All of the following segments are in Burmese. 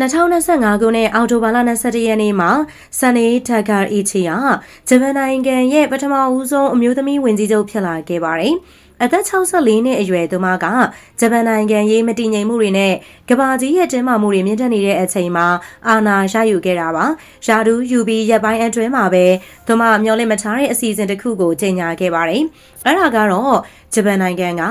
2025ခုနှစ်အောက်တိုဘာလ22ရက်နေ့မှာဆန်နေထက်ကာအီချီဟာဂျပန်နိုင်ငံရဲ့ပထမဦးဆုံးအမျိုးသမီးဝင်ကြီးချုပ်ဖြစ်လာခဲ့ပါတယ်။အသက်64နှစ်အရွယ်သူမကဂျပန်နိုင်ငံရေးမတည်ငြိမ်မှုတွေနဲ့ကဘာကြီးရဲ့တင်းမာမှုတွေမြင့်တက်နေတဲ့အချိန်မှာအာဏာရယူခဲ့တာပါ။ယာဒူယူပြီးရက်ပိုင်းအတွင်းမှာပဲသူမမျှော်လင့်မထားတဲ့အစီအစဉ်တစ်ခုကိုကြေညာခဲ့ပါတယ်။အဲ့ဒါကတော့ ဂျပန်နိုင်ငံက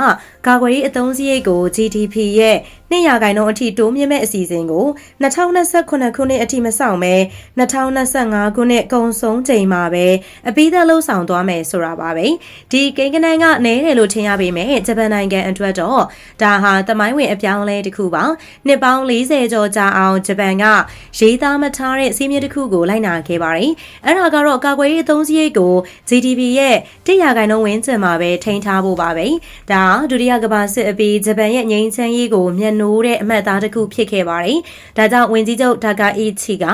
ကာကွယ်ရေးအသုံးစရိတ်ကို GDP ရဲ့2ရာခိုင်နှုန်းအထိတိုးမြင့်မဲ့အစီအစဉ်ကို2028ခုနှစ်အထိမဆောင်ပဲ2025ခုနှစ်ကုန်ဆုံးချိန်မှာပဲအပိသက်လှုပ်ဆောင်သွားမယ်ဆိုတာပါပဲဒီကိန်းကနန်းကနဲတယ်လို့ထင်ရပေမဲ့ဂျပန်နိုင်ငံအတွက်တော့ဒါဟာသမိုင်းဝင်အပြောင်းအလဲတစ်ခုပါနှစ်ပေါင်း40ကျော်ကြာအောင်ဂျပန်ကရေးသားမထားတဲ့စီးမြစ်တစ်ခုကိုလိုက်နာခဲ့ပါတယ်အဲ့ဒါကတော့ကာကွယ်ရေးအသုံးစရိတ်ကို GDP ရဲ့1ရာခိုင်နှုန်းဝန်းကျင်မှာပဲထိန်းထားဖို့ပါပဲဒါဒုတိယကမ္ဘာစစ်အပြီးဂျပန်ရဲ့ငြိမ်းချမ်းရေးကိုမျက်နှိုးတဲ့အမှတ်အသားတစ်ခုဖြစ်ခဲ့ပါတယ်ဒါကြောင့်ဝင်ကြီးချုပ်ဒါကာအီချီက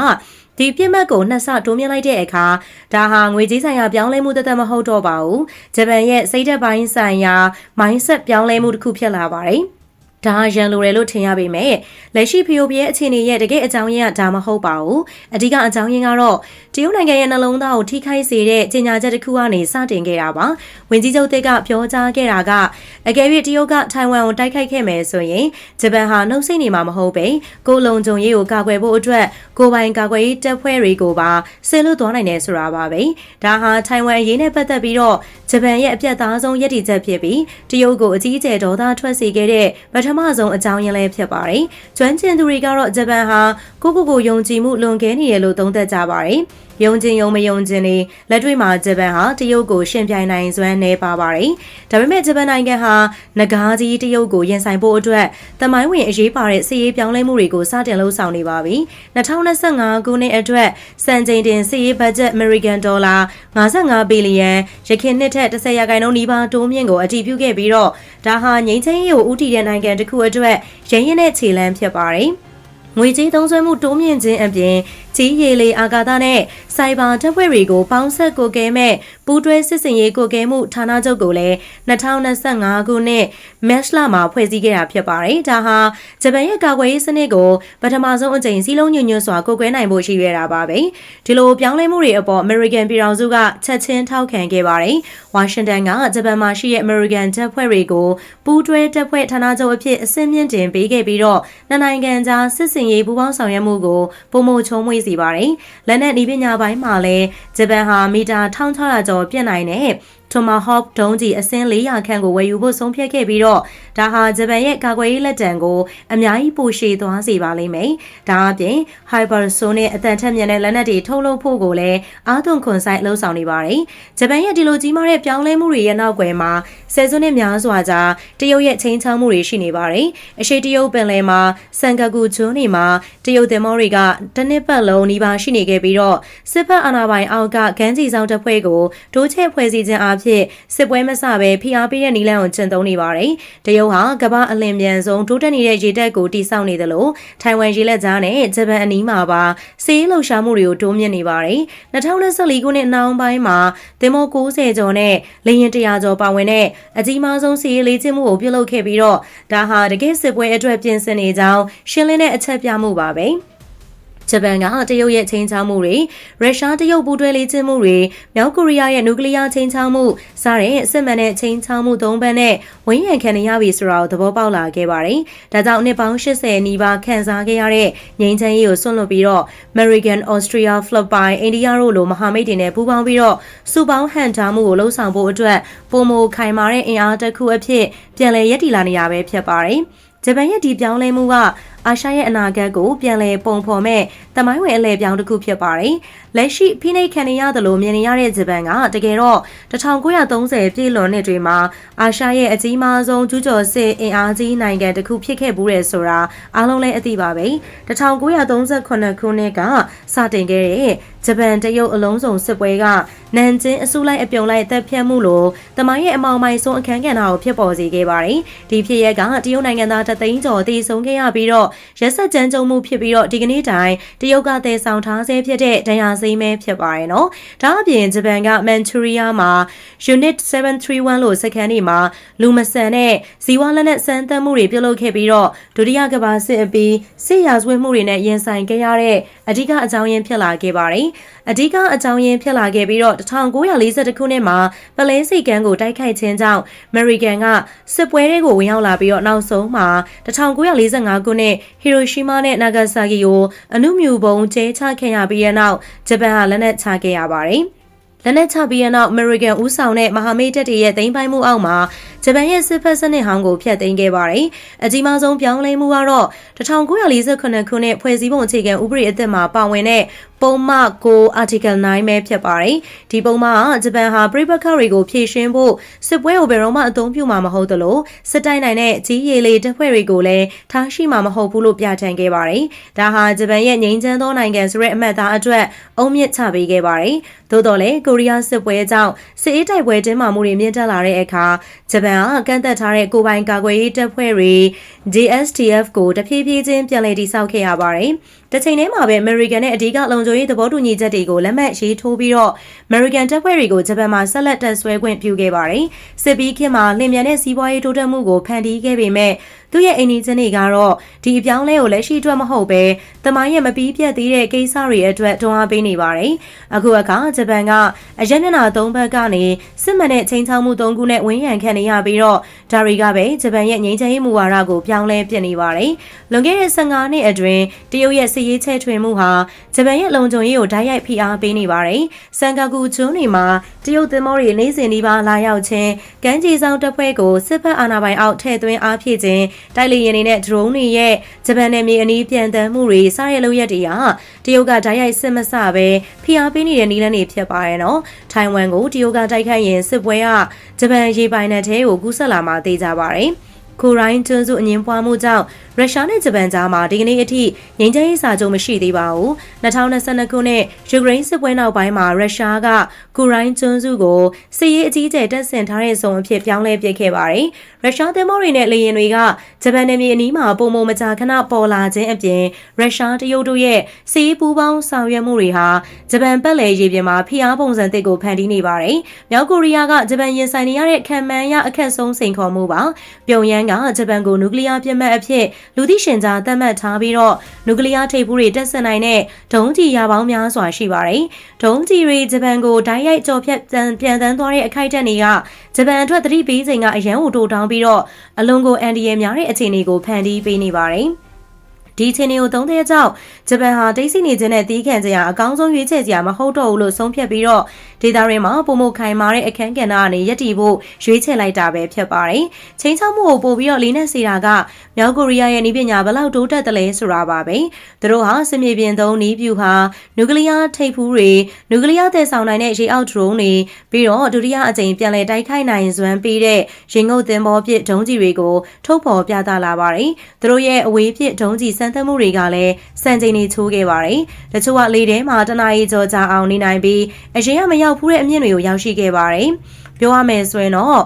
ဒီပြစ်မှတ်ကိုနှစ်ဆတိုးမြင့်လိုက်တဲ့အခါဒါဟာငွေကြေးဆိုင်ရာပြောင်းလဲမှုတသက်မဟုတ်တော့ပါဘူးဂျပန်ရဲ့စိတ်ဓာတ်ပိုင်းဆိုင်ရာ mindset ပြောင်းလဲမှုတစ်ခုဖြစ်လာပါတယ် ဒါရန်လိုတယ်လို့ထင်ရပေမဲ့လက်ရှိဖီယိုပီရဲ့အခြေအနေရဲ့တကယ်အကြောင်းရင်းကဒါမဟုတ်ပါဘူးအဓိကအကြောင်းရင်းကတော့တရုတ်နိုင်ငံရဲ့နှလုံးသားကိုထိခိုက်စေတဲ့ကြေညာချက်တစ်ခုကနေစတင်ခဲ့တာပါဝင်ကြီးချုပ်သစ်ကပြောကြားခဲ့တာကအကယ်၍တရုတ်ကထိုင်ဝမ်ကိုတိုက်ခိုက်ခဲ့မယ်ဆိုရင်ဂျပန်ဟာနှုတ်ဆိတ်နေမှာမဟုတ်ပဲကိုလုံခြုံရေးကိုကာကွယ်ဖို့အတွက်ကိုပိုင်ကာကွယ်ရေးတပ်ဖွဲ့တွေကိုပါဆင်လွတ်သွားနိုင်တယ်ဆိုတာပါပဲဒါဟာထိုင်ဝမ်အရေးနဲ့ပတ်သက်ပြီးတော့ဂျပန်ရဲ့အပြတ်သားဆုံးရည်တည်ချက်ဖြစ်ပြီးတရုတ်ကိုအကြီးအကျယ်ဒေါသထွက်စေခဲ့တဲ့ပထမဆုံးအကြောင်းရင်းလည်းဖြစ်ပါတယ်ကျွမ်းကျင်သူတွေကတော့ဂျပန်ဟာကိုကိုကိုယုံကြည်မှုလွန်ကဲနေတယ်လို့သုံးသပ်ကြပါတယ် ယုံကျင်ယုံမယုံကျင်နေလက်တွေ့မှာဂျပန်ဟာတရုတ်ကိုရှင်ပြိုင်နိုင်စွမ်းနေပါပါတယ်။ဒါပေမဲ့ဂျပန်နိုင်ငံဟာငကားကြီးတရုတ်ကိုရင်ဆိုင်ဖို့အတွက်တမိုင်းဝင်အရေးပါတဲ့စီးရေးပြောင်းလဲမှုတွေကိုစတင်လှုပ်ဆောင်နေပါပြီ။2025ခုနှစ်အတွက်စံချိန်တင်စီးရေးဘတ်ဂျက် American Dollar 55ဘီလီယံရခိုင်နှစ်ထက်10ရာခိုင်နှုန်းနီးပါးတိုးမြင့်ကိုအတည်ပြုခဲ့ပြီးတော့ဒါဟာငြိမ်းချမ်းရေးကိုဥတီတဲ့နိုင်ငံတစ်ခုအတွက်ရင်းရင်းတဲ့ခြေလှမ်းဖြစ်ပါတယ်။ငွေကြေးသုံးစွဲမှုတိုးမြင့်ခြင်းအပြင် ကြီးရည်လေအာကာသနဲ့စိုက်ဘာတပ်ဖွဲ့တွေကိုပေါင်းဆက်ကိုကဲမဲ့ပူးတွဲစစ်စင်ရေးကိုကဲမှုဌာနချုပ်ကိုလည်း2025ခုနှစ်မတ်လမှာဖွဲ့စည်းခဲ့တာဖြစ်ပါတယ်။ဒါဟာဂျပန်ရဲ့ကာကွယ်ရေးစနစ်ကိုပထမဆုံးအကြိမ်စီးလုံးညွညွတ်စွာကိုကွဲနိုင်ဖို့ရှိရတာပါပဲ။ဒီလိုပြောင်းလဲမှုတွေအပေါ် American ပြည်ထောင်စုကချက်ချင်းထောက်ခံခဲ့ပါတယ်။ဝါရှင်တန်ကဂျပန်မှာရှိတဲ့ American တပ်ဖွဲ့တွေကိုပူးတွဲတပ်ဖွဲ့ဌာနချုပ်အဖြစ်အဆင့်မြင့်တင်ပေးခဲ့ပြီးတော့နိုင်ငံကြားစစ်စင်ရေးပူးပေါင်းဆောင်ရွက်မှုကိုပုံမချုံမွေးစေပါတယ်။လက်နက်ဤပညာပိုင်းမှာလည်းဂျပန်ဟာမီတာ1600ကျော်ပြည့်နိုင်တဲ့ Tomahawk ဒုံးကျည်အစင်း400ခန့်ကိုဝယ်ယူဖို့ဆုံးဖြတ်ခဲ့ပြီးတော့ဒါဟာဂျပန်ရဲ့ကာကွယ်ရေးလက်တံကိုအများကြီးပိုရှည်သွားစေပါလိမ့်မယ်။ဒါအပြင် hypersonic အတန်ထက်မြန်တဲ့လက်နက်တွေထုတ်လုပ်ဖို့ကိုလည်းအာသွန်ခွန်ဆိုင်လှုံ့ဆော်နေပါတယ်။ဂျပန်ရဲ့ဒီလိုကြီးမားတဲ့ပြောင်းလဲမှုတွေရဲ့နောက်ွယ်မှာဆယ်စုနှစ်များစွာကြာတရုတ်ရဲ့ချင်းချောင်းမှုတွေရှိနေပါတယ်။အရှိတရုတ်ပင်လယ်မှာစန်ကာကူကျွန်းတွေမှာတရုတ်သင်္ဘောတွေကတနစ်ပတ်လုံးနီးပါးရှိနေခဲ့ပြီးတော့စစ်ဖက်အာဏာပိုင်အောက်ကဂန်းကြီးဆောင်တပ်ဖွဲ့ကိုတိုးချဲ့ဖွဲ့စည်းခြင်းအားဖြင့်စစ်ပွဲမစပဲဖိအားပေးတဲ့နီလန်ကိုကျင့်သုံးနေပါတယ်။တရုတ်ဟာကမ္ဘာအလင်းမြန်ဆုံးတိုးတက်နေတဲ့ရေတပ်ကိုတိစောက်နေတယ်လို့ထိုင်ဝမ်ရေလက်ကြားနဲ့ဂျပန်အနီးမှာပါစီးလှုပ်ရှားမှုတွေကိုတိုးမြင့်နေပါတယ်။2024ခုနှစ်နောက်ပိုင်းမှာသင်္ဘော90ကျော်နဲ့လေယာဉ်100ကျော်ပါဝင်တဲ့အကြီးမားဆုံးစီးရေးလေ့ကျင့်မှုကိုပြုလုပ်ခဲ့ပြီးတော့ဒါဟာတကယ်စစ်ပွဲအတွက်ပြင်ဆင်နေကြောင်းရှင်းလင်းတဲ့အချက်ပြမှုပါပဲ။ ဂျပန်ကတရုတ်ရဲ့ချင်းချောင်းမှုတွေရုရှားတရုတ်ပူးတွဲလေ့ကျင့်မှုတွေမြောက်ကိုရီးယားရဲ့နျူကလ িয়ার ချင်းချောင်းမှုစတဲ့စစ်မှန်တဲ့ချင်းချောင်းမှုသုံးပတ်နဲ့ဝန်းရံခံရပြီဆိုတာကိုသဘောပေါက်လာခဲ့ပါတယ်။ဒါကြောင့်နှစ်ပေါင်း80နီးပါးခန့်စားခဲ့ရတဲ့ငြိမ်းချမ်းရေးကိုဆွန့်လွတ်ပြီးတော့ American, Austria, Philippines, India တို့လိုမဟာမိတ်တွေနဲ့ပူးပေါင်းပြီးတော့စုပေါင်းဟန်ထားမှုကိုလှုံ့ဆော်ဖို့အတွက်ပုံမခိုင်မာတဲ့အင်အားတစ်ခုအဖြစ်ပြန်လည်ရည်တည်လာနေရပဲဖြစ်ပါတယ်။ဂျပန်ရဲ့ဒီပြောင်းလဲမှုက အာရှရဲ့အနာဂတ်ကိုပြန်လည်ပုံဖော်မဲ့တမိုင်းဝင်အလဲပြောင်းတစ်ခုဖြစ်ပါတယ်။လက်ရှိဖိနှိပ်ခံရသလိုမြင်နေရတဲ့ဂျပန်ကတကယ်တော့1930ပြည့်လွန်နှစ်တွေမှာအာရှရဲ့အကြီးမားဆုံးကျူးကျော်စစ်အင်အားကြီးနိုင်ငံတစ်ခုဖြစ်ခဲ့ဘူးတဲ့ဆိုတာအားလုံးလည်းအသိပါပဲ။1938ခုနှစ်ကစတင်ခဲ့တဲ့ဂျပန်တရုတ်အလုံးစုံစစ်ပွဲကနန်ကျင်းအစုလိုက်အပြုံလိုက်တပ်ဖြတ်မှုလိုတမိုင်းရဲ့အမောင်မိုင်ဆုံးအခန်းကဏ္ဍကိုဖြစ်ပေါ်စေခဲ့ပါတယ်။ဒီဖြစ်ရပ်ကတရုတ်နိုင်ငံသားတသိန်းကျော်တည်ဆုံခဲ့ရပြီးတော့ရက်ဆက်ကြမ်းကြုတ်မှုဖြစ်ပြီးတော့ဒီကနေ့တိုင်တရုတ်ကတည်ဆောင်ထားဆဲဖြစ်တဲ့ဒဏ်ရာစိမ်းပဲဖြစ်ပါတယ်နော်။ဒါအပြင်ဂျပန်ကမန်ချူရီးယားမှာ Unit 731လို့စခန်းတွေမှာလူမဆန်တဲ့ဇီဝလက်နက်စမ်းသပ်မှုတွေပြုလုပ်ခဲ့ပြီးတော့ဒုတိယကမ္ဘာစစ်အပြီးစစ်ရာဇဝတ်မှုတွေနဲ့ရင်ဆိုင်ခဲ့ရတဲ့အဓိကအကြောင်းရင်းဖြစ်လာခဲ့ပါတယ်။အဓိကအကြောင်းရင်းဖြစ်လာခဲ့ပြီးတော့1942ခုနှစ်မှာပလဲစီကန်ကိုတိုက်ခိုက်ခြင်းကြောင့်အမေရိကန်ကစစ်ပွဲတွေကိုဝင်ရောက်လာပြီးတော့နောက်ဆုံးမှာ1945ခုနှစ်ဟီရိုရှီးမားနဲ့နာဂါဆာကီကိုအနုမြူပုံကျဲချခဲ့ရပြီးတဲ့နောက်ဂျပန်ကလက်နက်ချခဲ့ရပါတယ်။လက်နက်ချပြီးတဲ့နောက် American ဦးဆောင်တဲ့မဟာမိတ်တပ်တွေရဲ့သိမ်းပိုက်မှုအောက်မှာဂျပန်ရဲ့စစ်ဖက်စနစ်ဟောင်းကိုဖျက်သိမ်းခဲ့ပါတယ်။အကြီးမားဆုံးပြောင်းလဲမှုကတော့1948ခုနှစ်ဖွဲ့စည်းပုံအခြေခံဥပဒေအသစ်မှာပါဝင်တဲ့ ပုံမှန်ကို article 9ပဲဖြစ်ပါတယ်။ဒီပုံမှန်ကဂျပန်ဟာပြည်ပခါတွေကိုဖြည့်ရှင်းဖို့စစ်ပွဲကိုဘယ်တော့မှအသုံးပြုမှာမဟုတ်သလိုစစ်တိုင်းနိုင်တဲ့ကြီးရည်လေးတပ်ဖွဲ့တွေကိုလည်းထားရှိမှာမဟုတ်ဘူးလို့ပြဋ္ဌာန်းခဲ့ပါတယ်။ဒါဟာဂျပန်ရဲ့ငြိမ်းချမ်းသောနိုင်ငံဆိုတဲ့အမှတ်အသားအတွက်အုံမြင့်ချပေးခဲ့ပါတယ်။သို့တော်လည်းကိုရီးယားစစ်ပွဲကြောင့်စစ်အေးတိုက်ပွဲတင်းမာမှုတွေမြင့်တက်လာတဲ့အခါဂျပန်ကကန့်သက်ထားတဲ့ကိုပိုင်ကာကွယ်ရေးတပ်ဖွဲ့တွေ JSTF ကိုတဖြည်းဖြည်းချင်းပြန်လည်တည်ဆောက်ခဲ့ရပါတယ်။တချိန်တည်းမှာပဲ American နဲ့အဓိကလုံခြုံရေးသဘောတူညီချက်တွေကိုလက်မှတ်ရေးထိုးပြီးတော့ American တပ်ဖွဲ့တွေကိုဂျပန်မှာဆက်လက်တပ်ဆွဲခွင့်ပြုခဲ့ပါတယ်။စစ်ပြီးခေတ်မှာလင်မြန်တဲ့စီးပွားရေးတိုးတက်မှုကိုဖန်တီးခဲ့ပေမဲ့သူ့ရဲ့အိမ်နီးချင်းတွေကတော့ဒီအပြောင်းလဲကိုလက်ရှိအတွက်မဟုတ်ပဲတမိုင်းရဲ့မပြီးပြတ်သေးတဲ့ကိစ္စတွေအတွက်တွန်းအားပေးနေပါတယ်။အခုအခါဂျပန်ကအရက်မျက်နှာသုံးဘက်ကနေစစ်မှန်တဲ့ချိန်ချောက်မှုသုံးခုနဲ့ဝန်းရံခံနေရပြီးတော့ဒါတွေကပဲဂျပန်ရဲ့ငြိမ်းချမ်းရေးမူဝါဒကိုပြောင်းလဲပြနေပါတယ်။လွန်ခဲ့တဲ့15နှစ်အတွင်းတရုတ်ရဲ့စစ်ရေးချဲ့ထွင်မှုဟာဂျပန်ရဲ့လုံခြုံရေးကိုဓာတ်ရိုက်ဖိအားပေးနေပါတယ်။စန်ကာကူကျွန်းတွေမှာတရုတ်သင်္ဘောတွေနေ့စဉ်ဒီပါလာရောက်ခြင်းကမ်းခြေဆောင်တပ်ဖွဲ့ကိုစစ်ဖက်အာဏာပိုင်အောက်ထည့်သွင်းအားဖြည့်ခြင်းတိုက်လေယာဉ်တွေနဲ့ drone တွေရဲ့ဂျပန်နယ်မြေအနီးပြန်တမ်းမှုတွေစတဲ့လုပ်ရက်တွေဟာတရုတ်ကဓာတ်ရိုက်စစ်မဆပဲဖိအားပေးနေတဲ့နည်းလမ်းတွေဖြစ်ပါတယ်နော်။ထိုင်ဝမ်ကိုတရုတ်ကတိုက်ခိုက်ရင်စစ်ပွဲကဂျပန်ရေပိုင်နက်ထဲကိုကူးဆက်လာမှသိကြပါတယ်။ ကိုရိုင်းကျွန်းစုအငင်းပွားမှုကြောင့်ရုရှားနဲ့ဂျပန်ကြားမှာဒီကနေ့အထိငြိမ်းချမ်းရေးစာချုပ်မရှိသေးပါဘူး။2022ခုနှစ်ယူကရိန်းစစ်ပွဲနောက်ပိုင်းမှာရုရှားကကိုရိုင်းကျွန်းစုကိုစစ်ရေးအကြီးအကျယ်တပ်ဆင်ထားတဲ့ဇုံအဖြစ်ပြောင်းလဲပစ်ခဲ့ပါတယ်။ရုရှားသင်္ဘောတွေနဲ့လေယာဉ်တွေကဂျပန်နယ်မြေအနီးမှာပုံမမကြာခဏပေါ်လာခြင်းအပြင်ရုရှားတရုတ်တို့ရဲ့စစ်ရေးပူးပေါင်းဆောင်ရွက်မှုတွေဟာဂျပန်ပတ်လည်ရေပြင်မှာဖိအားပုံစံတစ်ကိုဖန်တီးနေပါတယ်။မြောက်ကိုရီးယားကဂျပန်ရင်ဆိုင်နေရတဲ့ခံမှန်းရအခက်ဆုံးစိန်ခေါ်မှုပါ။ပြုံယမ်းကဂျပန်ကိုနျူကလ িয়ার ပြစ်မှတ်အဖြစ်လူသိရှင်ကြားသတ်မှတ်ထားပြီးတော့နျူကလ িয়ার ထိပ်ဖူးတွေတက်ဆင်နိုင်တဲ့ဒုံးကျည်ရပေါင်းများစွာရှိပါတယ်။ဒုံးကျည်တွေဂျပန်ကိုဓာတ်ရိုက်ကြော်ဖြတ်ပြန်တန်းသွားတဲ့အခိုက်အတန့်တွေကဂျပန်အတွက်သတိပေးချိန်ကအရန်ဟိုတိုးတောင်းပြီးတော့အလွန်ကိုအန်ဒီယယ်များတဲ့ အခြေအနေကိုဖန်တီးပေးနေပါတယ်။ ဒီအခြေအနေကိုသုံးတဲ့ကြောင့်ဂျပန်ဟာတိတ်ဆိတ်နေခြင်းနဲ့တီးခံကြရအကောင်းဆုံးရွေးချယ်စရာမဟုတ်တော့ဘူးလို့ဆုံးဖြတ်ပြီးတော့ဒေတာရင်းမှာပုံမခိုင်မာတဲ့အခန်းကဏ္ဍကနေရည်တည်ဖို့ရွေးချယ်လိုက်တာပဲဖြစ်ပါတယ်။ချင်းချောက်မှုကိုပို့ပြီးတော့လေးနဲ့စီတာကမြောက်ကိုရီးယားရဲ့နည်းပညာဘယ်လောက်တိုးတက်တယ်လဲဆိုတာပါပဲ။သူတို့ဟာစစ်မြေပြင်သုံးနည်းပြူဟာနျူကလ িয়ার ထိပ်ဖူးတွေနျူကလ িয়ার သယ်ဆောင်နိုင်တဲ့ရေအောက်ဒရုန်းတွေပြီးတော့ဒုတိယအကြိမ်ပြန်လည်တိုက်ခိုက်နိုင်စွမ်းပေးတဲ့ရင်ငုတ်သင်္ဘောပစ်ဒုံးကျည်တွေကိုထုတ်ဖော်ပြသလာပါတယ်။သူတို့ရဲ့အဝေးပစ်ဒုံးကျည်စ မ်းသပ်မှုတွေကလည်းစံချိန်တွေချိုးခဲ့ပါတယ်။တချို့ကလေထဲမှာတနာရီကျော်ကြာအောင်နေနိုင်ပြီးအရင်ကမရောက်ဘူးတဲ့အမြင့်တွေကိုရောက်ရှိခဲ့ပါတယ်။ပြောရမယ်ဆိုရင်တော့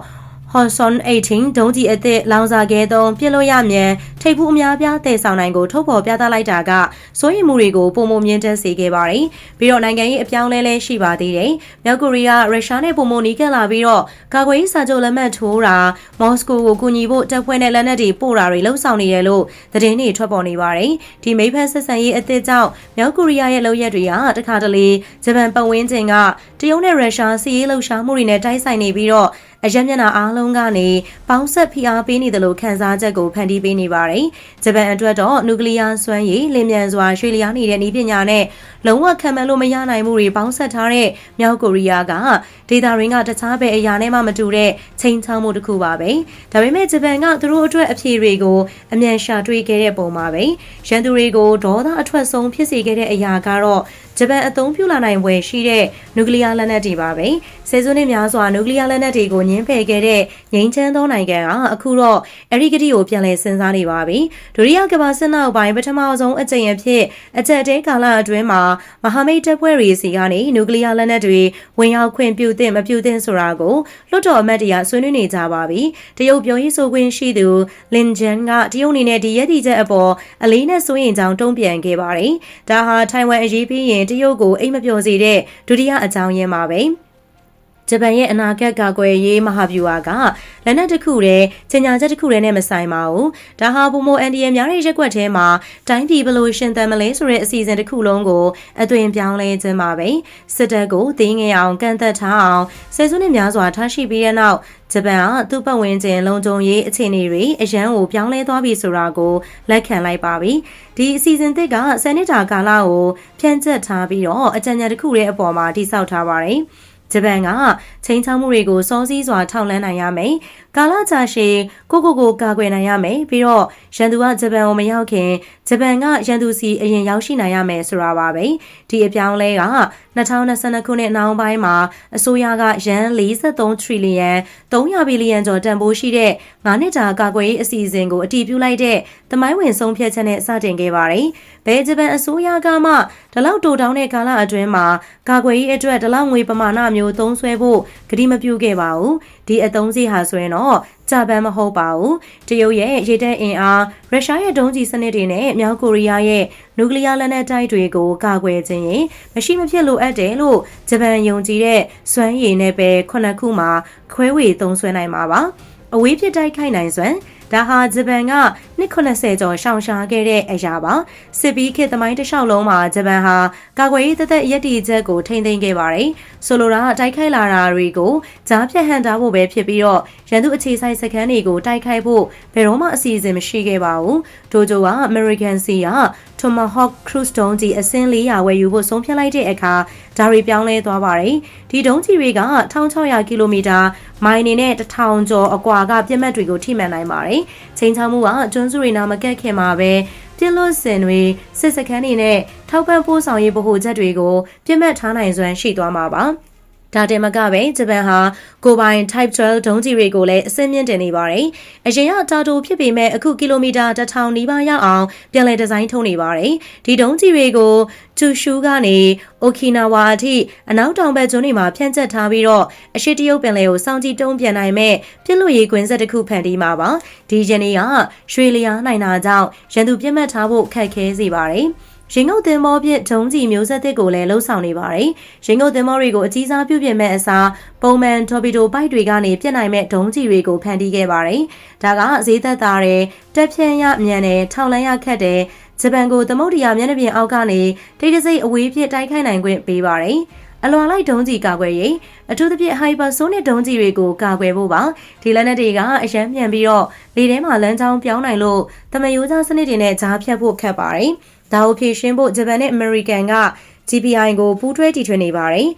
Hudson 18ဒုံးကျည်အသစ်လောင်စာခဲသုံးပြစ်လို့ရမြန်ထိပ်ဖူးအများပြားတည်ဆောင်နိုင်ကိုထုတ်ဖော်ပြသလိုက်တာကစိုးရိမ်မှုတွေကိုပုံမမြင့်တက်စေခဲ့ပါတယ်။ပြီးတော့နိုင်ငံရေးအပြောင်းလဲလဲရှိပါသေးတယ်။မြောက်ကိုရီးယားရုရှားနဲ့ပုံမနီးကပ်လာပြီးတော့ကာကွယ်ရေးစာချုပ်လက်မှတ်ထိုးတာမော်စကိုကိုကူညီဖို့တပ်ဖွဲ့နဲ့လက်နက်တွေပို့တာတွေလှုံ့ဆော်နေတယ်လို့သတင်းတွေထွက်ပေါ်နေပါတယ်။ဒီမိဖက်ဆက်ဆံရေးအသစ်ကြောင့်မြောက်ကိုရီးယားရဲ့လုပ်ရက်တွေကတခါတလေဂျပန်ပတ်ဝန်းကျင်ကတရုတ်နဲ့ရုရှားစီးရေးလှုပ်ရှားမှုတွေနဲ့တိုက်ဆိုင်နေပြီးတော့ အရက်မျက်နှာအားလုံးကနေပေါင်းဆက်ဖိအားပေးနေတယ်လို့ခန်းစားချက်ကိုဖန်တီးပေးနေပါတယ်။ဂျပန်အတွက်တော့နျူကလ িয়ার စွမ်းရည်လင်းမြန်စွာရွှေလျားနေတဲ့နည်းပညာနဲ့လုံးဝခံမှန်းလို့မရနိုင်မှုတွေပေါင်းဆက်ထားတဲ့မြောက်ကိုရီးယားကဒေတာရင်းကတခြားဘယ်အရာနဲ့မှမတူတဲ့ချိန်ချောင်းမှုတစ်ခုပါပဲ။ဒါပေမဲ့ဂျပန်ကသူတို့အတွက်အဖြေတွေကိုအမြန်ရှာတွေ့ခဲ့တဲ့ပုံပါပဲ။ရန်သူတွေကိုဒေါသအထွက်ဆုံးဖြစ်စေခဲ့တဲ့အရာကတော့ဂျပန်အသုံးပြုလာနိုင်ပွဲရှိတဲ့နျူကလ িয়ার လက်နက်တွေပါပဲဆယ်စုနှစ်များစွာနျူကလ িয়ার လက်နက်တွေကိုညှင်းပယ်ခဲ့တဲ့ငြိမ်းချမ်းသောနိုင်ငံကအခုတော့အဲ့ဒီကတိကိုပြန်လည်စဉ်းစားနေပါပြီဒုတိယကမ္ဘာစစ်နောက်ပိုင်းပထမဆုံးအကြိမ်အဖြစ်အကြက်တဲကာလအတွင်းမှာမဟာမိတ်တပ်ဖွဲ့တွေစီကနေနျူကလ িয়ার လက်နက်တွေဝင်ရောက်ခွင့်ပြုသင့်မပြုသင့်ဆိုတာကိုလွှတ်တော်အမတ်တွေကဆွေးနွေးနေကြပါပြီတရုတ်ပြောရေးဆိုခွင့်ရှိသူလင်ဂျန်ကတရုတ်အနေနဲ့ဒီရည်တည်ချက်အပေါ်အလေးနဲ့စိုးရင်ကြောင်းတုံ့ပြန်ခဲ့ပါတယ်ဒါဟာထိုင်ဝမ်အရေးပြီးရင် တရုတ်ကိုအိမ်မပြောစေတဲ့ဒုတိယအကြောင်းရင်းပါပဲ ဂျပန်ရဲ့အနာဂတ်ကာကွယ်ရေးမဟာဗျူဟာကလက်နက်တစ်ခုတည်းချင်ညာချက်တစ်ခုတည်းနဲ့မဆိုင်ပါဘူး။ဒါဟာဘုံမိုအန်ဒီယများတဲ့ရက်ွက်ထဲမှာတိုင်းပြည်ဘလို့ရှင်သန်မလဲဆိုတဲ့အစီအစဉ်တစ်ခုလုံးကိုအသွင်ပြောင်းလဲခြင်းပါပဲ။စစ်တပ်ကိုသိငယ်အောင်ကန့်သက်ထားအောင်ဆယ်စုနှစ်များစွာထားရှိပြီးတဲ့နောက်ဂျပန်ကသူ့ပတ်ဝန်းကျင်လုံခြုံရေးအခြေအနေတွေအရန်ကိုပြောင်းလဲသွားပြီဆိုတာကိုလက်ခံလိုက်ပါပြီ။ဒီအစီအစဉ်သစ်ကဆယ်နှစ်တာကာလကိုဖြန့်ကျက်ထားပြီးတော့အကြံဉာဏ်တစ်ခုရဲ့အပေါ်မှာတိစောက်ထားပါတယ်။ ဂျပန်ကချိန်ချောက်မှုတွေကိုစောစည်းစွာထောက်လှမ်းနိုင်ရမယ်။ကာလကြာရှည်ကိုကိုကိုကာကွယ်နိုင်ရမယ်။ပြီးတော့ရန်သူကဂျပန်ကိုမရောက်ခင်ဂျပန်ကရန်သူစီအရင်ရောက်ရှိနိုင်ရမယ်ဆိုတာပါပဲ။ဒီအပြောင်းလဲက2022ခုနှစ်နောက်ပိုင်းမှာအစိုးရကရန်43ထရီလီယံ300ဘီလီယံကျော်တန်ဖိုးရှိတဲ့9နှစ်တာကာကွယ်ရေးအစီအစဉ်ကိုအတည်ပြုလိုက်တဲ့သမိုင်းဝင်ဆုံးဖြတ်ချက်နဲ့စတင်ခဲ့ပါတယ်။ဘယ်ဂျပန်အစိုးရကမှဒီလောက်တိုတောင်းတဲ့ကာလအတွင်းမှာကာကွယ်ရေးအတွက်ဒီလောက်ငွေပမာဏမျိုးသုံးစွဲဖို့ကတိမပြုခဲ့ပါဘူး။ဒီအသုံးစီဟာဆိုရင်တော့ဂျပန်မဟုတ်ပါဘူး။တရုတ်ရဲ့ရေတပ်အင်အားရုရှားရဲ့ဒုံးကျည်စနစ်တွေနဲ့မြောက်ကိုရီးယားရဲ့နျူကလ িয়ার လက်နက်တိုက်တွေကိုကာကွယ်ခြင်းရင်မရှိမဖြစ်လိုအပ်တယ်လို့ဂျပန်ယုံကြည်တဲ့စွမ်းရည်နဲ့ပဲခုနှစ်ခုမှာခွဲဝေသုံးစွဲနိုင်မှာပါ။အဝေးဖြစ်တိုက်ခိုက်နိုင်စွမ်း ဒါဟာဂျပန်ကနှစ်80ကျော်ရှောင်ရှားခဲ့တဲ့အရာပါစစ်ပြီးခေတ်သမိုင်းတစ်လျှောက်လုံးမှာဂျပန်ဟာကာကွယ်ရေးတသက်ရက်တီချက်ကိုထိန်းသိမ်းခဲ့ပါတယ်ဆိုလိုတာတိုက်ခိုက်လာတာတွေကိုကြားဖြတ်ဟန်တာဖို့ပဲဖြစ်ပြီးတော့ရန်သူအခြေဆိုင်စခန်းတွေကိုတိုက်ခိုက်ဖို့ဘယ်တော့မှအစီအစဉ်မရှိခဲ့ပါဘူးဒိုဂျိုက American Sea က Tomahawk Cruise ဒုံးကြီးအစင်း400ဝယ်ယူဖို့ဆုံးဖြတ်လိုက်တဲ့အခါဒါတွေပြောင်းလဲသွားပါတယ်ဒီဒုံးကြီးတွေက1600ကီလိုမီတာမိုင်နေနဲ့1000ကျော်အကွာကပြစ်မှတ်တွေကိုထိမှန်နိုင်ပါတယ်ချိန်ချောင်းမှုကကျွန်းစုတွေနာမကက်ခင်မှာပဲပြစ်လွတ်စင်တွေစစ်စခန်းတွေနဲ့ထောက်ပံ့ပို့ဆောင်ရေးဗဟိုချက်တွေကိုပြစ်မှတ်ထားနိုင်စွမ်းရှိသွားမှာပါ ဒါတင်မကပဲဂျပန်ဟာကိုပိုင် Type 12ဒုံးကျည်တွေကိုလည်းအစင်းမြင့်တင်နေပါတယ်။အရင်ကတာတိုဖြစ်ပေမဲ့အခုကီလိုမီတာ1000နီးပါးရောက်အောင်ပြန်လည်ဒီဇိုင်းထုတ်နေပါတယ်။ဒီဒုံးကျည်တွေကိုကျူရှူကနေအိုကီနာဝါအထိအနောက်တောင်ဘက်ကျွန်းတွေမှာဖြန့်ကျက်ထားပြီးတော့အရှိတရုတ်ပင်လယ်ကိုစောင့်ကြည့်တုံးပြန်နိုင်မဲ့ပြစ်လို့ရေးကွင်းဆက်တစ်ခုဖန်တီးမှာပါ။ဒီယင်းတွေကရွှေလျားနိုင်တာကြောင့်ရန်သူပြစ်မှတ်ထားဖို့ခက်ခဲစေပါတယ်။ ရင်ငုတ်သင်္ဘောဖြင့်ဒုံးကြီးမျိုးဆက်သစ်ကိုလည်းလှုပ်ဆောင်နေပါတယ်။ရင်ငုတ်သင်္ဘောတွေကိုအကြီးစားပြုပြင်မဲ့အစားပုံမှန်တော်ပီတိုပိုက်တွေကနေပြစ်နိုင်မဲ့ဒုံးကြီးတွေကိုဖန်တီးခဲ့ပါတယ်။ဒါကဈေးသက်သာတယ်၊တက်ဖြန့်ရမြန်တယ်၊ထောက်လန်းရခက်တယ်။ဂျပန်ကိုသမုဒ္ဒရာမျက်နှာပြင်အောက်ကနေတိတ်တဆိတ်အဝေးပြစ်တိုက်ခိုက်နိုင်ခွင့်ပေးပါတယ်။အလွန်လိုက်ဒုံးကြီးကာကွယ်ရေးအထူးသဖြင့် hypersonic ဒုံးကြီးတွေကိုကာကွယ်ဖို့ပါဒီလက်နက်တွေကအရန်မြန်ပြီးတော့လေထဲမှာလမ်းကြောင်းပြောင်းနိုင်လို့တမယိုးသားစနစ်တွေနဲ့ကြားဖြတ်ဖို့ခက်ပါတယ် ဒါကိုဖြည့်ရှင်းဖို့ဂျပန်နဲ့အမေရိကန်က GPI ကိုပူးတွဲတီထွင်နေပါတယ်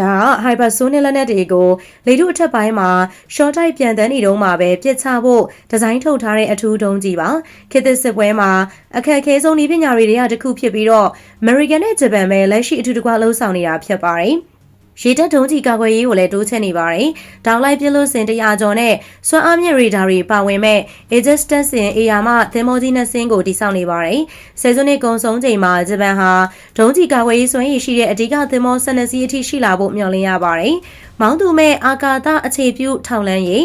ဒါက hypersonic လက်နက်တွေကိုလေထုအထက်ပိုင်းမှာ short type ပြန်တန်းနေတုန်းမှာပဲပြစ်ချဖို့ဒီဇိုင်းထုတ်ထားတဲ့အထူးဒုံးကြီးပါခေတ်သစ်စစ်ပွဲမှာအခက်အခဲဆုံးနည်းပညာတွေတွေကတခုဖြစ်ပြီးတော့ American နဲ့ Japan ပဲလက်ရှိအထူးတကွလှုပ်ဆောင်နေတာဖြစ်ပါတယ်။ ရေတပ်ဒုံးကြီးကာကွယ်ရေးကိုလည်းတိုးချဲ့နေပါတယ်။တောင်လိုက်ပြလို့စင်တရာကျော်နဲ့စွမ်းအားမြင့်ရေဒါတွေပါဝင်မဲ့ Aegis တက်စင်အေယာမသင်္ဘောကြီးနှစ်စင်းကိုတိစောက်နေပါတယ်။ဆယ်စုနှစ်ကုန်ဆုံးချိန်မှာဂျပန်ဟာဒုံးကြီးကာကွယ်ရေးစွမ်းရည်ရှိတဲ့အဓိကသင်္ဘော၁၂စီးအထိရှိလာဖို့မျှော်လင့်ရပါတယ်။မောင်းသူမဲ့အာကာသအခြေပြုထောက်လန်းရေး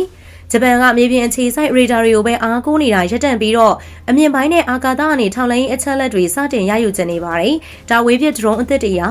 ဂျပန်ကမြေပြင်အခြေစိုက်ရေဒါတွေကိုပဲအားကိုးနေတာရပ်တန့်ပြီးတော့အမြင့်ပိုင်းနဲ့အာကာသကနေထောက်လှမ်းရေးအချက်လက်တွေစတင်ရယူချင်နေပါတယ်။ဒါဝေးပြဒရုန်းအသစ်တွေက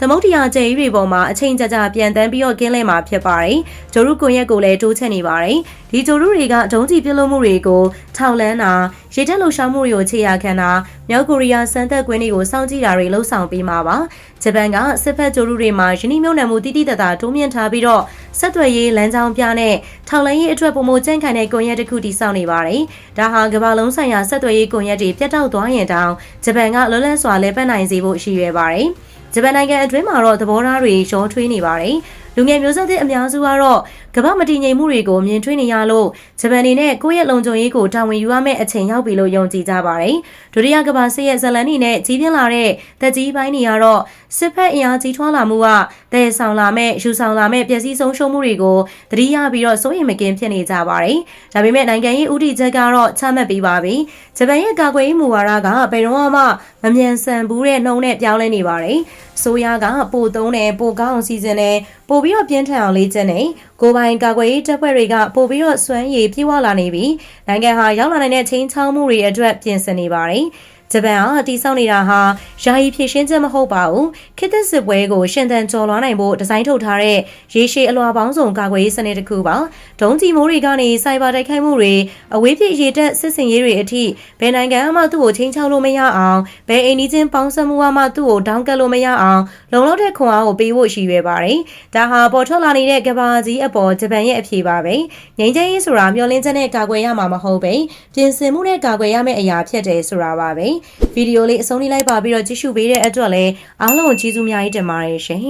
သမုဒ္ဒရာကျယ်ကြီးတွေပေါ်မှာအချိန်ကြာကြာပြန်တန်းပြီးတော့ကင်းလဲမှာဖြစ်ပါတယ်။ဂျိုရုကွန်ရက်ကိုလည်းတိုးချဲ့နေပါတယ်။ ဒီဂျိုရုတွေကဒုံးကြည့်ပြလို့မှုတွေကိုထောက်လန်းတာရေတက်လှုပ်ရှားမှုတွေကိုခြေရာခံတာမြောက်ကိုရီးယားစံသက်ကွင်းတွေကိုစောင့်ကြည့်တာတွေလှုပ်ဆောင်ပေးမှာပါဂျပန်ကစစ်ဖက်ကြိုးတွေမှာယင်းနှမြုံနယ်မှုတိတိတသာတိုးမြင့်ထားပြီးတော့ဆက်သွယ်ရေးလမ်းကြောင်းပြနဲ့ထောက်လိုင်းရေးအတွက်ပုံမကျန့်ခိုင်တဲ့ကွန်ရက်တစ်ခုတည်ဆောက်နေပါတယ်ဒါဟာကမ္ဘာလုံးဆိုင်ရာဆက်သွယ်ရေးကွန်ရက်တွေပြတ်တောက်သွားရင်တောင်ဂျပန်ကလွတ်လပ်စွာလဲပတ်နိုင်စေဖို့ရှိရွယ်ပါတယ်ဂျပန်နိုင်ငံအတွင်းမှာတော့သဘောထားတွေရောထွေးနေပါတယ်လူငယ်မျိုးဆက်သစ်အများစုကတော့ကမ္ဘာမတည်ငြိမ်မှုတွေကိုမြင်တွေ့နေရလို့ဂျပန်အနေနဲ့ကိုယ့်ရဲ့လုံခြုံရေးကိုတာဝန်ယူရမယ့်အချိန်ရောက်ပြီလို့ယုံကြည်ကြပါတယ်။ဒုတိယကမ္ဘာစစ်ရဲ့ဇလန်နေနဲ့ကြီးပြင်းလာတဲ့တက်ကြီးပိုင်းတွေကတော့စစ်ဖက်အင်အားကြီးထွားလာမှုကတည်ဆောင်လာမဲ့ယူဆောင်လာမဲ့ပျက်စီးဆုံးရှုံးမှုတွေကိုသတိရပြီးတော့စိုးရိမ်မကင်းဖြစ်နေကြပါတယ်။ဒါပေမဲ့နိုင်ငံရေးဥတီချက်ကတော့ချမှတ်ပြီးပါပြီ။ဂျပန်ရဲ့ကာကွယ်ရေးမူဝါဒကဘယ်တော့မှမမြန်ဆန်ဘူးတဲ့နှုံနဲ့ပြောင်းလဲနေပါတယ်။ဆိုရကပိုသုံးတယ်ပိုကောင်းအောင်စီစဉ်တယ်ပိုပြီးတော့ပြင်းထန်အောင်လေ့ကျင့်တယ်ကိုပိုင်ကာကွယ်ရေးတပ်ဖွဲ့တွေကပိုပြီးတော့စွမ်းရည်ပြေဝလာနေပြီးနိုင်ငံဟာရောက်လာနိုင်တဲ့ချင်းချောင်းမှုတွေအတွက်ပြင်ဆင်နေပါတယ် ဂျပန်ဟာတည်ဆောက်နေတာဟာယာယီဖြည့်ရှင်းချက်မဟုတ်ပါဘူးခေတ်သစ်စစ်ပွဲကိုရှင်သန်ကျော်လွှားနိုင်ဖို့ဒီဇိုင်းထုတ်ထားတဲ့ရေရှည်အလွှာပေါင်းစုံကာကွယ်ရေးစနစ်တစ်ခုပါဒုံးကျည်မိုးတွေကနေစိုက်ဘာတိုက်ခိုက်မှုတွေအဝေးပြည့်ရေတက်စစ်စင်ရေးတွေအထိဘယ်နိုင်ငံမှသူ့ကိုချင်းချောက်လို့မရအောင်ဘယ်အိမ်နီးချင်းပေါင်းစပ်မှုမှသူ့ကိုတောင်းကပ်လို့မရအောင်လုံလောက်တဲ့ခွန်အားကိုပေးဖို့ရှိရွယ်ပါတယ်ဒါဟာပေါ်ထွက်လာနေတဲ့ကဘာကြီးအပေါ်ဂျပန်ရဲ့အဖြေပါပဲငြိမ်းချမ်းရေးဆိုတာမျှော်လင့်ချက်နဲ့ကာကွယ်ရမှာမဟုတ်ပဲပြင်ဆင်မှုနဲ့ကာကွယ်ရမယ့်အရာဖြစ်တယ်ဆိုတာပါပဲဗီဒီယိုလေးအဆုံးလေးလိုက်ပါပြီးတော့ကြည့်ရှုပေးတဲ့အတွက်လည်းအားလုံးကိုကျေးဇူးအများကြီးတင်ပါတယ်ရှင်